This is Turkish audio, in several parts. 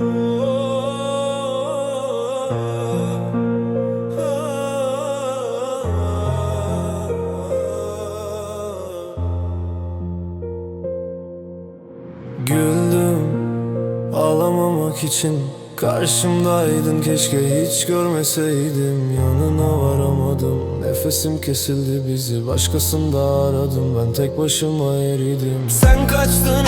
Güldüm ağlamamak için Karşımdaydın. Keşke hiç görmeseydim Yanına varamadım. Nefesim kesildi bizi başkasında aradım Ben tek başıma eridim. Sen kaçtın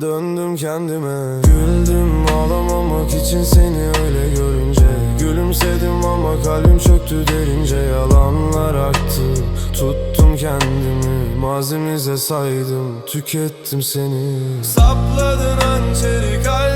Döndüm kendime. Güldüm ağlamamak için seni öyle görünce. Gülümsedim ama kalbim çöktü derince. Yalanlar aktı. Tuttum kendimi. Mazimize saydım. Tükettim seni. Sapladın hançeri kalbime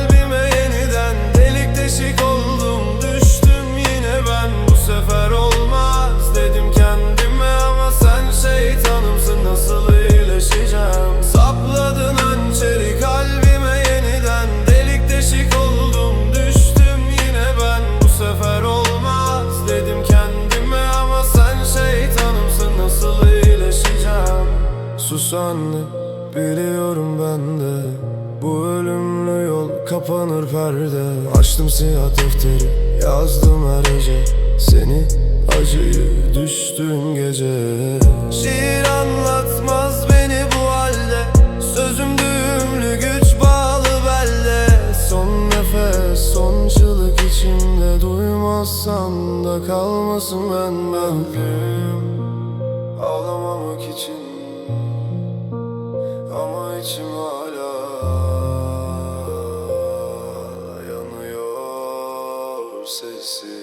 Anne biliyorum ben de. Bu ölümlü yol kapanır perde. Açtım siyah defteri yazdım her gece. Seni acıyı düştüğün gece. Şiir anlatmaz beni bu halde. Sözüm düğümlü güç bağlı belde. Son nefes son çığlık içimde. Duymazsan da kalmasın ben ben Ağlamamak için içim hala yanıyor sessiz